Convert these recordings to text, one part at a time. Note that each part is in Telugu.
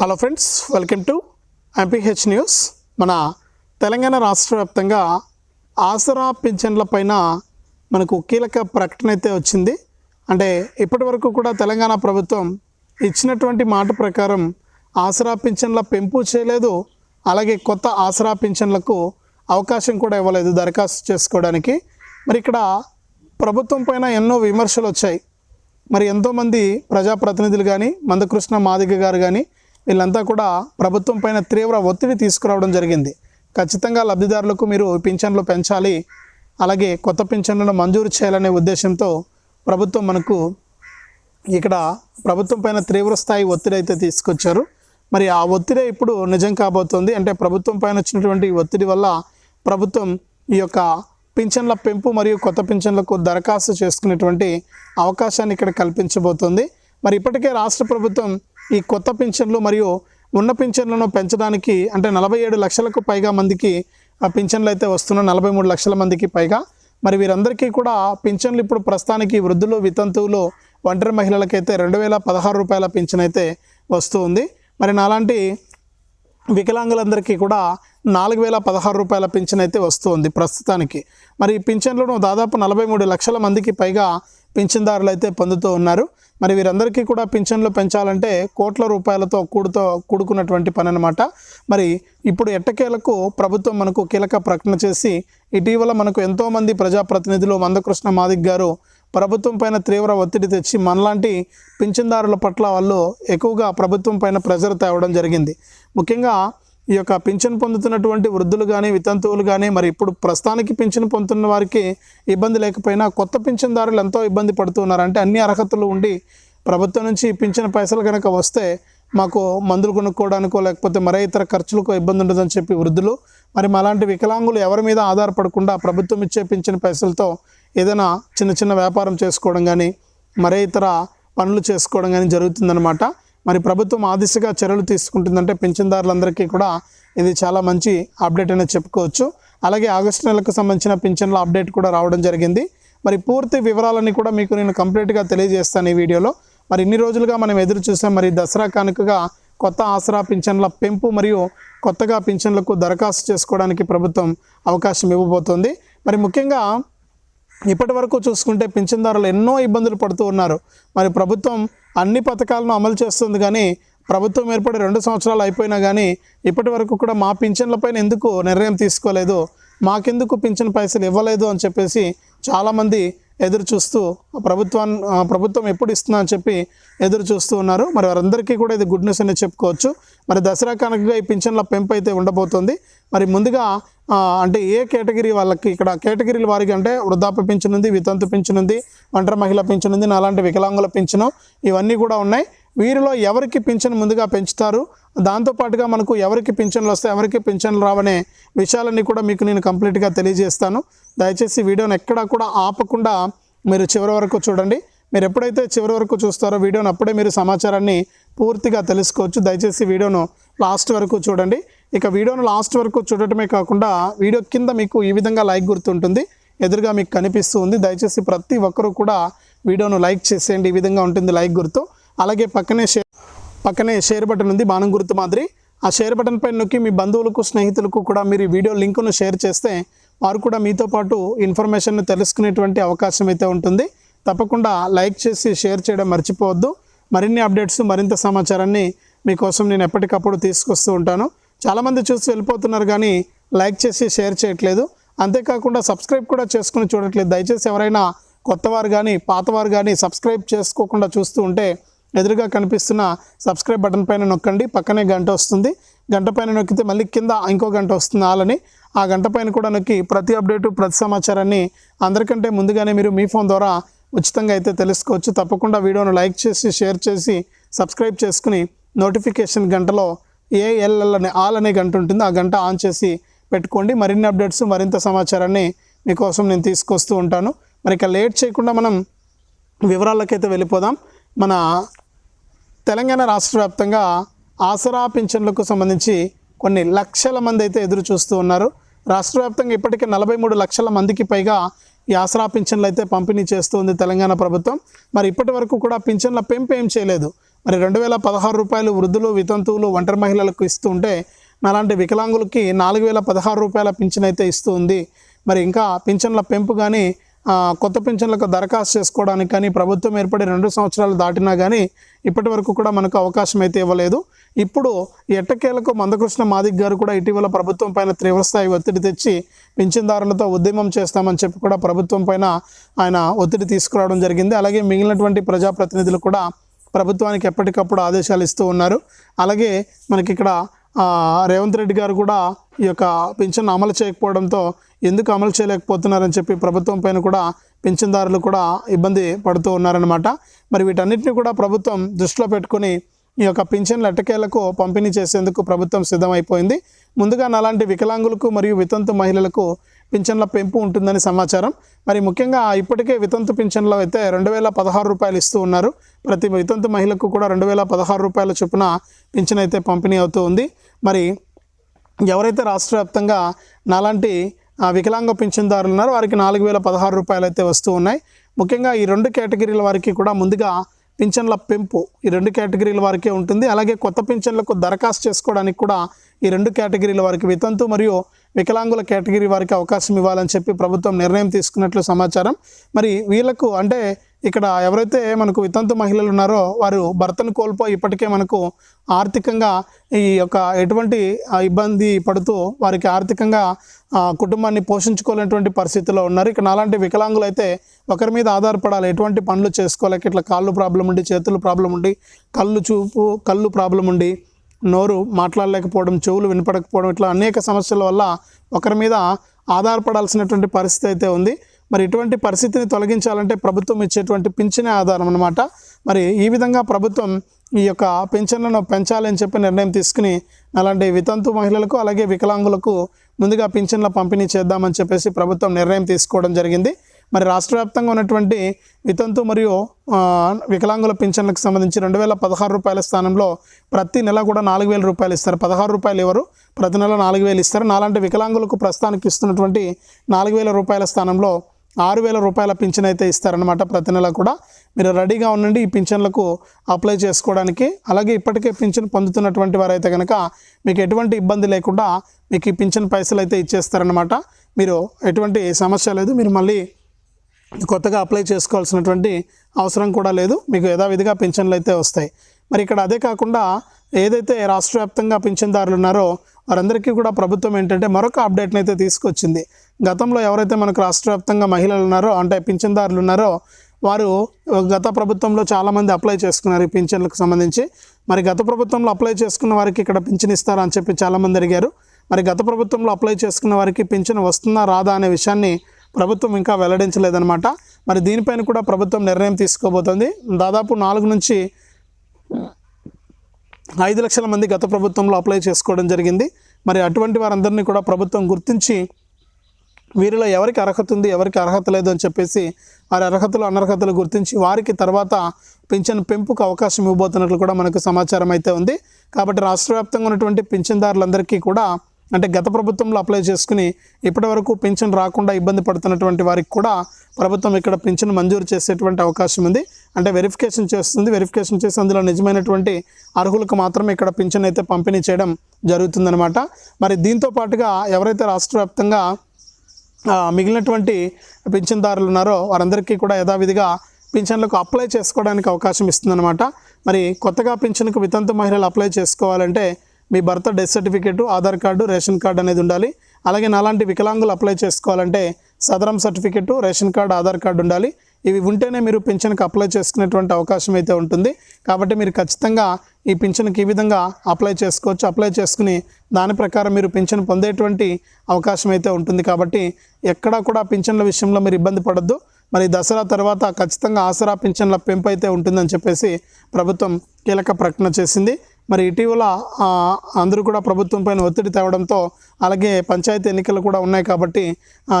Hello friends welcome to MPH news మన తెలంగాణ రాష్ట్ర వ్యాప్తంగా ఆసరా పింఛన్ల పైన మనకు కీలక ప్రకటన అయితే వచ్చింది. అంటే ఇప్పటి వరకు కూడా తెలంగాణ ప్రభుత్వం ఇచ్చినటువంటి మాట ప్రకారం ఆసరా పింఛన్ల పెంపు చేయలేదు. అలాగే కొత్త ఆసరా పింఛన్లకు అవకాశం కూడా ఇవ్వలేదు దరఖాస్తు చేసుకోవడానికి. మరి ఇక్కడ ప్రభుత్వం పైన ఎన్నో విమర్శలు వచ్చాయి. మరి ఎంతోమంది ప్రజాప్రతినిధులు కానీ మందకృష్ణ మాదిగ గారు కానీ వీళ్ళంతా కూడా ప్రభుత్వం పైన తీవ్ర ఒత్తిడి తీసుకురావడం జరిగింది. ఖచ్చితంగా లబ్ధిదారులకు మీరు పింఛన్లు పెంచాలి అలాగే కొత్త పింఛన్లను మంజూరు చేయాలనే ఉద్దేశంతో ప్రభుత్వం మనకు ఇక్కడ ప్రభుత్వం పైన తీవ్ర స్థాయి ఒత్తిడి అయితే తీసుకొచ్చారు. మరి ఆ ఒత్తిడే ఇప్పుడు నిజం కాబోతోంది. అంటే ప్రభుత్వం పైన వచ్చినటువంటి ఒత్తిడి వల్ల ప్రభుత్వం ఈ యొక్క పింఛన్ల పెంపు మరియు కొత్త పింఛన్లకు దరఖాస్తు చేసుకునేటువంటి అవకాశాన్ని ఇక్కడ కల్పించబోతోంది. మరి ఇప్పటికే రాష్ట్ర ప్రభుత్వం ఈ కొత్త పింఛన్లు మరియు ఉన్న పింఛన్లను పెంచడానికి అంటే నలభై ఏడు లక్షలకు పైగా మందికి ఆ పింఛన్లు అయితే వస్తున్న నలభై మూడు లక్షల మందికి పైగా. మరి వీరందరికీ కూడా పింఛన్లు ఇప్పుడు ప్రస్తుతానికి వృద్ధులు వితంతువులు ఒంటరి మహిళలకైతే రెండు వేల పదహారు రూపాయల పింఛన్ అయితే వస్తూ ఉంది. మరి నాలాంటి వికలాంగులందరికీ కూడా నాలుగు వేల పదహారు రూపాయల పింఛన్ అయితే వస్తుంది ప్రస్తుతానికి. మరి ఈ పింఛన్లను దాదాపు నలభై మూడు లక్షల మందికి పైగా పింఛన్దారులు అయితే పొందుతూ ఉన్నారు. మరి వీరందరికీ కూడా పింఛన్లు పెంచాలంటే కోట్ల రూపాయలతో కూడుతో కూడుకున్నటువంటి పని అనమాట మరి ఇప్పుడు ఎట్టకేలకు ప్రభుత్వం మనకు కీలక ప్రకటన చేసి ఇటీవల మనకు ఎంతోమంది ప్రజాప్రతినిధులు మందకృష్ణ మాదిక్ గారు ప్రభుత్వం పైన తీవ్ర ఒత్తిడి తెచ్చి మనలాంటి పింఛన్దారుల పట్ల వాళ్ళు ఎక్కువగా ప్రభుత్వం పైన ప్రెజర్ తేవడం జరిగింది. ముఖ్యంగా ఈ యొక్క పింఛన్ పొందుతున్నటువంటి వృద్ధులు కానీ వితంతువులు కానీ మరి ఇప్పుడు ప్రస్తుతానికి పింఛన్ పొందుతున్న వారికి ఇబ్బంది లేకపోయినా కొత్త పింఛన్దారులు ఎంతో ఇబ్బంది పడుతున్నారు అంటే అన్ని అర్హతలు ఉండి ప్రభుత్వం నుంచి పింఛన్ పైసలు కనుక వస్తే మాకు మందులు కొనుక్కోవడానికో లేకపోతే మరే ఇతర ఖర్చులకో ఇబ్బంది ఉండదని చెప్పి వృద్ధులు మరి అలాంటి వికలాంగులు ఎవరి మీద ఆధారపడకుండా ప్రభుత్వం ఇచ్చే పింఛన్ పైసలతో ఏదైనా చిన్న చిన్న వ్యాపారం చేసుకోవడం కానీ మరే ఇతర పనులు చేసుకోవడం కానీ జరుగుతుందన్నమాట. మరి ప్రభుత్వం ఆ దిశగా చర్యలు తీసుకుంటుందంటే పింఛన్దారులందరికీ కూడా ఇది చాలా మంచి అప్డేట్ అనేది చెప్పుకోవచ్చు. అలాగే ఆగస్టు నెలకు సంబంధించిన పింఛన్ల అప్డేట్ కూడా రావడం జరిగింది. మరి పూర్తి వివరాలన్నీ కూడా మీకు నేను కంప్లీట్గా తెలియజేస్తాను ఈ వీడియోలో. మరి ఇన్ని రోజులుగా మనం ఎదురు చూసాం మరి దసరా కానుకగా కొత్త ఆసరా పింఛన్ల పెంపు మరియు కొత్తగా పింఛన్లకు దరఖాస్తు చేసుకోవడానికి ప్రభుత్వం అవకాశం ఇవ్వబోతోంది. మరి ముఖ్యంగా ఇప్పటి వరకు చూసుకుంటే పింఛన్దారులు ఎన్నో ఇబ్బందులు పడుతూ ఉన్నారు. మరి ప్రభుత్వం అన్ని పథకాలను అమలు చేస్తుంది కానీ ప్రభుత్వం ఏర్పడి రెండు సంవత్సరాలు అయిపోయినా కానీ ఇప్పటి వరకు కూడా మా పింఛన్లపైన ఎందుకు నిర్ణయం తీసుకోలేదు? మాకెందుకు పింఛన్ పైసలు ఇవ్వలేదు అని చెప్పేసి చాలామంది ఎదురు చూస్తూ ప్రభుత్వాన్ని ప్రభుత్వం ఎప్పుడు ఇస్తుందా అని చెప్పి ఎదురు చూస్తూ ఉన్నారు. మరి వారందరికీ కూడా ఇది గుడ్ న్యూస్ అనేది చెప్పుకోవచ్చు. మరి దసరా కనుకగా ఈ పింఛన్ల పెంపు అయితే ఉండబోతుంది. మరి ముందుగా అంటే ఏ కేటగిరీ వాళ్ళకి ఇక్కడ కేటగిరీల వారికి అంటే వృద్ధాప్య పింఛన్ ఉంది వితంతు పింఛన్ ఉంది ఒంటరి మహిళ పింఛన్ ఉంది నాలాంటి వికలాంగుల పింఛను ఇవన్నీ కూడా ఉన్నాయి. వీరిలో ఎవరికి పింఛన్ ముందుగా పెంచుతారు? దాంతోపాటుగా మనకు ఎవరికి పింఛన్లు వస్తాయి ఎవరికి పింఛన్లు రావనే విషయాలన్నీ కూడా మీకు నేను కంప్లీట్గా తెలియజేస్తాను. దయచేసి వీడియోని ఎక్కడా కూడా ఆపకుండా మీరు చివరి వరకు చూడండి. మీరు ఎప్పుడైతే చివరి వరకు చూస్తారో వీడియోని అప్పుడే మీరు సమాచారాన్ని పూర్తిగా తెలుసుకోవచ్చు. దయచేసి వీడియోను లాస్ట్ వరకు చూడండి. ఇక వీడియోను లాస్ట్ వరకు చూడటమే కాకుండా వీడియో కింద మీకు ఈ విధంగా లైక్ గుర్తుంటుంది. ఎదురుగా మీకు కనిపిస్తూ ఉంది. దయచేసి ప్రతి ఒక్కరూ కూడా వీడియోను లైక్ చేసేయండి. ఈ విధంగా ఉంటుంది లైక్ గుర్తు. అలాగే పక్కనే షేర్ పక్కనే షేర్ బటన్ ఉంది బాణం గుర్తు మాదిరి. ఆ షేర్ బటన్ పైన నొక్కి మీ బంధువులకు స్నేహితులకు కూడా మీరు ఈ వీడియో లింకును షేర్ చేస్తే వారు కూడా మీతో పాటు ఇన్ఫర్మేషన్ తెలుసుకునేటువంటి అవకాశం అయితే ఉంటుంది. తప్పకుండా లైక్ చేసి షేర్ చేయడం మర్చిపోవద్దు. మరిన్ని అప్డేట్స్ మరింత సమాచారాన్ని మీకోసం నేను ఎప్పటికప్పుడు తీసుకొస్తూ ఉంటాను. చాలామంది చూసి వెళ్ళిపోతున్నారు కానీ లైక్ చేసి షేర్ చేయట్లేదు. అంతేకాకుండా సబ్స్క్రైబ్ కూడా చేసుకుని చూడట్లేదు. దయచేసి ఎవరైనా కొత్తవారు కానీ పాతవారు కానీ సబ్స్క్రైబ్ చేసుకోకుండా చూస్తూ ఉంటే ఎదురుగా కనిపిస్తున్న సబ్స్క్రైబ్ బటన్ పైన నొక్కండి. పక్కనే గంట వస్తుంది. గంట పైన నొక్కితే మళ్ళీ కింద ఇంకో గంట వస్తుంది ఆలని. ఆ గంట పైన కూడా నొక్కి ప్రతి అప్డేటు ప్రతి సమాచారాన్ని అందరికంటే ముందుగానే మీరు మీ ఫోన్ ద్వారా ఉచితంగా అయితే తెలుసుకోవచ్చు. తప్పకుండా వీడియోను లైక్ చేసి షేర్ చేసి సబ్స్క్రైబ్ చేసుకుని నోటిఫికేషన్ గంటలో ఏఎల్ఎల్ అనే ఆల్ అనే గంట ఉంటుంది ఆ గంట ఆన్ చేసి పెట్టుకోండి. మరిన్ని అప్డేట్స్ మరింత సమాచారాన్ని మీకోసం నేను తీసుకొస్తూ ఉంటాను. మరి ఇక లేట్ చేయకుండా మనం వివరాలకైతే వెళ్ళిపోదాం. మన తెలంగాణ రాష్ట్ర వ్యాప్తంగా ఆసరా పింఛన్లకు సంబంధించి కొన్ని లక్షల మంది అయితే ఎదురు చూస్తూ ఉన్నారు. రాష్ట్ర వ్యాప్తంగా ఇప్పటికే నలభై మూడు లక్షల మందికి పైగా ఈ ఆసరా పింఛన్లు అయితే పంపిణీ చేస్తుంది తెలంగాణ ప్రభుత్వం. మరి ఇప్పటి వరకు కూడా పింఛన్ల పెంపు ఏం చేయలేదు. మరి రెండు వేల పదహారు రూపాయలు వృద్ధులు వితంతువులు ఒంటరి మహిళలకు ఇస్తూ ఉంటే నాలాంటి వికలాంగులకి నాలుగు వేల పదహారు రూపాయల పింఛన్ అయితే ఇస్తూ ఉంది. మరి ఇంకా పింఛన్ల పెంపు కానీ కొత్త పెన్షన్లకు దరఖాస్తు చేసుకోవడానికి కానీ ప్రభుత్వం ఏర్పడి రెండు సంవత్సరాలు దాటినా కానీ ఇప్పటి వరకు కూడా మనకు అవకాశం అయితే ఇవ్వలేదు. ఇప్పుడు ఎట్టకేలకు మందకృష్ణ మాదిక్ గారు కూడా ఇటీవల ప్రభుత్వం పైన తీవ్రస్థాయి ఒత్తిడి తెచ్చి పింఛన్దారులతో ఉద్యమం చేస్తామని చెప్పి కూడా ప్రభుత్వం పైన ఆయన ఒత్తిడి తీసుకురావడం జరిగింది. అలాగే మిగిలినటువంటి ప్రజాప్రతినిధులు కూడా ప్రభుత్వానికి ఎప్పటికప్పుడు ఆదేశాలు ఇస్తూ ఉన్నారు. అలాగే మనకి ఇక్కడ రేవంత్ రెడ్డి గారు కూడా ఈ యొక్క పింఛన్ అమలు చేయకపోవడంతో ఎందుకు అమలు చేయలేకపోతున్నారని చెప్పి ప్రభుత్వం పైన కూడా పింఛన్దారులు కూడా ఇబ్బంది పడుతూ ఉన్నారనమాట మరి వీటన్నిటిని కూడా ప్రభుత్వం దృష్టిలో పెట్టుకొని ఈ యొక్క పింఛన్ల ఎట్టకేలకు పంపిణీ చేసేందుకు ప్రభుత్వం సిద్ధమైపోయింది. ముందుగా అలాంటి వికలాంగులకు మరియు వితంతు మహిళలకు పింఛన్ల పెంపు ఉంటుందని సమాచారం. మరి ముఖ్యంగా ఇప్పటికే వితంతు పింఛన్లో అయితే రెండు వేల పదహారు రూపాయలు ఇస్తూ ఉన్నారు. ప్రతి వితంతు మహిళకు కూడా రెండు వేల పదహారు రూపాయల చొప్పున పింఛన్ అయితే పంపిణీ అవుతూ ఉంది. మరి ఎవరైతే రాష్ట్ర వ్యాప్తంగా నాలాంటి వికలాంగ పింఛన్దారులు ఉన్నారు. వారికి నాలుగు వేల పదహారు రూపాయలు అయితే వస్తూ ఉన్నాయి. ముఖ్యంగా ఈ రెండు కేటగిరీల వారికి కూడా ముందుగా పింఛన్ల పెంపు ఈ రెండు కేటగిరీల వారికే ఉంటుంది. అలాగే కొత్త పింఛన్లకు దరఖాస్తు చేసుకోవడానికి కూడా ఈ రెండు కేటగిరీల వారికి వితంతు మరియు వికలాంగుల కేటగిరీ వారికి అవకాశం ఇవ్వాలని చెప్పి ప్రభుత్వం నిర్ణయం తీసుకున్నట్లు సమాచారం. మరి వీళ్ళకు అంటే ఇక్కడ ఎవరైతే మనకు వితంతు మహిళలు ఉన్నారో వారు భర్తను కోల్పోయి ఇప్పటికే మనకు ఆర్థికంగా ఈ యొక్క ఎటువంటి ఇబ్బంది పడుతూ వారికి ఆర్థికంగా కుటుంబాన్ని పోషించుకోలేనటువంటి పరిస్థితిలో ఉన్నారు. ఇక నాలాంటి వికలాంగులు అయితే ఒకరి మీద ఆధారపడాలి. ఎటువంటి పనులు చేసుకోలేక ఇట్లా కాళ్ళు ప్రాబ్లం ఉండి చేతులు ప్రాబ్లం ఉండి కళ్ళు చూపు కళ్ళు ప్రాబ్లం ఉండి నోరు మాట్లాడలేకపోవడం చెవులు వినపడకపోవడం ఇట్లా అనేక సమస్యల వల్ల ఒకరి మీద ఆధారపడాల్సినటువంటి పరిస్థితి అయితే ఉంది. మరి ఇటువంటి పరిస్థితిని తొలగించాలంటే ప్రభుత్వం ఇచ్చేటువంటి పింఛనే ఆధారం అన్నమాట. మరి ఈ విధంగా ప్రభుత్వం ఈ యొక్క పింఛన్లను పెంచాలని చెప్పి నిర్ణయం తీసుకుని అలాంటి వితంతు మహిళలకు అలాగే వికలాంగులకు ముందుగా పింఛన్ల పంపిణీ చేద్దామని చెప్పేసి ప్రభుత్వం నిర్ణయం తీసుకోవడం జరిగింది. మరి రాష్ట్ర వ్యాప్తంగా ఉన్నటువంటి వితంతు మరియు వికలాంగుల పింఛన్లకు సంబంధించి రెండు వేల పదహారు రూపాయల స్థానంలో ప్రతి నెల కూడా నాలుగు వేల రూపాయలు ఇస్తారు. పదహారు రూపాయలు ఎవరు? ప్రతి నెల నాలుగు వేలు ఇస్తారు. నాలాంటి వికలాంగులకు ప్రస్తుతానికి ఇస్తున్నటువంటి నాలుగు వేల రూపాయల స్థానంలో ఆరు వేల రూపాయల పింఛన్ అయితే ఇస్తారనమాట ప్రతి నెల కూడా. మీరు రెడీగా ఉండండి ఈ పింఛన్లకు అప్లై చేసుకోవడానికి. అలాగే ఇప్పటికే పింఛన్ పొందుతున్నటువంటి వారైతే కనుక మీకు ఎటువంటి ఇబ్బంది లేకుండా మీకు ఈ పింఛన్ పైసలు అయితే ఇచ్చేస్తారనమాట మీరు ఎటువంటి సమస్య లేదు మీరు మళ్ళీ కొత్తగా అప్లై చేసుకోవాల్సినటువంటి అవసరం కూడా లేదు. మీకు యథావిధిగా పింఛన్లు అయితే వస్తాయి. మరి ఇక్కడ అదే కాకుండా ఏదైతే రాష్ట్ర వ్యాప్తంగా పింఛన్దారులు ఉన్నారో వారందరికీ కూడా ప్రభుత్వం ఏంటంటే మరొక అప్డేట్ని అయితే తీసుకొచ్చింది. గతంలో ఎవరైతే మనకు రాష్ట్ర వ్యాప్తంగా మహిళలు ఉన్నారో అంటే పింఛన్దారులు ఉన్నారో వారు గత ప్రభుత్వంలో చాలామంది అప్లై చేసుకున్నారు ఈ పింఛన్లకు సంబంధించి. మరి గత ప్రభుత్వంలో అప్లై చేసుకున్న వారికి ఇక్కడ పింఛన్ ఇస్తారా అని చెప్పి చాలామంది అడిగారు. మరి గత ప్రభుత్వంలో అప్లై చేసుకున్న వారికి పింఛన్ వస్తుందా రాదా అనే విషయాన్ని ప్రభుత్వం ఇంకా వెల్లడించలేదన్నమాట. మరి దీనిపైన కూడా ప్రభుత్వం నిర్ణయం తీసుకోబోతోంది. దాదాపు నాలుగు నుంచి ఐదు లక్షల మంది గత ప్రభుత్వంలో అప్లై చేసుకోవడం జరిగింది. మరి అటువంటి వారందరినీ కూడా ప్రభుత్వం గుర్తించి వీరిలో ఎవరికి అర్హత ఉంది ఎవరికి అర్హత లేదు అని చెప్పేసి వారి అర్హతలు అనర్హతలు గుర్తించి వారికి తర్వాత పింఛన్ పెంపుకు అవకాశం ఇవ్వబోతున్నట్లు కూడా మనకు సమాచారం అయితే ఉంది. కాబట్టి రాష్ట్ర వ్యాప్తంగా ఉన్నటువంటి పింఛన్దారులందరికీ కూడా అంటే గత ప్రభుత్వంలో అప్లై చేసుకుని ఇప్పటివరకు పింఛన్ రాకుండా ఇబ్బంది పడుతున్నటువంటి వారికి కూడా ప్రభుత్వం ఇక్కడ పింఛన్ మంజూరు చేసేటువంటి అవకాశం ఉంది. అంటే వెరిఫికేషన్ చేస్తుంది. వెరిఫికేషన్ చేసి అందులో నిజమైనటువంటి అర్హులకు మాత్రమే ఇక్కడ పింఛన్ అయితే పంపిణీ చేయడం జరుగుతుందన్నమాట. మరి దీంతో పాటుగా ఎవరైతే రాష్ట్ర వ్యాప్తంగా మిగిలినటువంటి పింఛన్దారులు ఉన్నారో వారందరికీ కూడా యథావిధిగా పింఛన్లకు అప్లై చేసుకోవడానికి అవకాశం ఇస్తుందన్నమాట. మరి కొత్తగా పింఛన్కు వితంతు మహిళలు అప్లై చేసుకోవాలంటే మీ భర్త death certificate Aadhaar card ration card అనేది ఉండాలి. అలాగే నాలాంటి వికలాంగులు అప్లై చేసుకోవాలంటే Sadarem certificate ration card Aadhaar card ఉండాలి. ఇవి ఉంటేనే మీరు పింఛన్కి అప్లై చేసుకునేటువంటి అవకాశం అయితే ఉంటుంది. కాబట్టి మీరు ఖచ్చితంగా ఈ పింఛన్కి ఈ విధంగా అప్లై చేసుకోవచ్చు. అప్లై చేసుకుని దాని ప్రకారం మీరు పింఛన్ పొందేటువంటి అవకాశం అయితే ఉంటుంది. కాబట్టి ఎక్కడా కూడా పింఛన్ల విషయంలో మీరు ఇబ్బంది పడద్దు. మరి దసరా తర్వాత ఖచ్చితంగా ఆసరా పింఛన్ల పెంపు అయితే ఉంటుందని చెప్పేసి ప్రభుత్వం కీలక ప్రకటన చేసింది. మరి ఇటీవల అందరూ కూడా ప్రభుత్వం పైన ఒత్తిడి తేవడంతో అలాగే పంచాయతీ ఎన్నికలు కూడా ఉన్నాయి కాబట్టి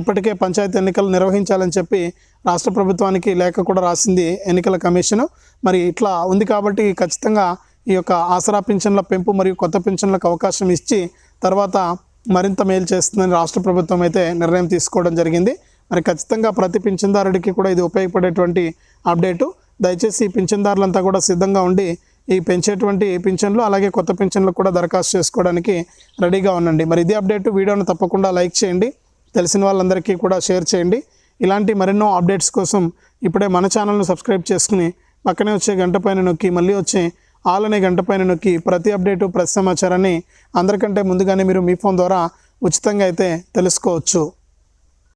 ఇప్పటికే పంచాయతీ ఎన్నికలు నిర్వహించాలని చెప్పి రాష్ట్ర ప్రభుత్వానికి లేఖ కూడా రాసింది ఎన్నికల కమిషను. మరి ఇట్లా ఉంది కాబట్టి ఖచ్చితంగా ఈ యొక్క ఆసరా పింఛన్ల పెంపు మరియు కొత్త పింఛన్లకు అవకాశం ఇచ్చి తర్వాత మరింత మేలు చేస్తుందని రాష్ట్ర ప్రభుత్వం అయితే నిర్ణయం తీసుకోవడం జరిగింది. మరి ఖచ్చితంగా ప్రతి పింఛన్దారుడికి కూడా ఇది ఉపయోగపడేటువంటి అప్డేటు. దయచేసి పింఛన్దారులంతా కూడా సిద్ధంగా ఉండి ఈ పెంచేటువంటి పింఛన్లు అలాగే కొత్త పింఛన్లు కూడా దరఖాస్తు చేసుకోవడానికి రెడీగా ఉండండి. మరి ఇదే అప్డేట్ వీడియోను తప్పకుండా లైక్ చేయండి. తెలిసిన వాళ్ళందరికీ కూడా షేర్ చేయండి. ఇలాంటి మరెన్నో అప్డేట్స్ కోసం ఇప్పుడే మన ఛానల్ను సబ్స్క్రైబ్ చేసుకుని పక్కనే వచ్చే గంట పైన నొక్కి మళ్ళీ వచ్చే ఆల్ అనే గంట పైన నొక్కి ప్రతి అప్డేటు ప్రతి సమాచారాన్ని అందరికంటే ముందుగానే మీరు మీ ఫోన్ ద్వారా ఉచితంగా అయితే తెలుసుకోవచ్చు.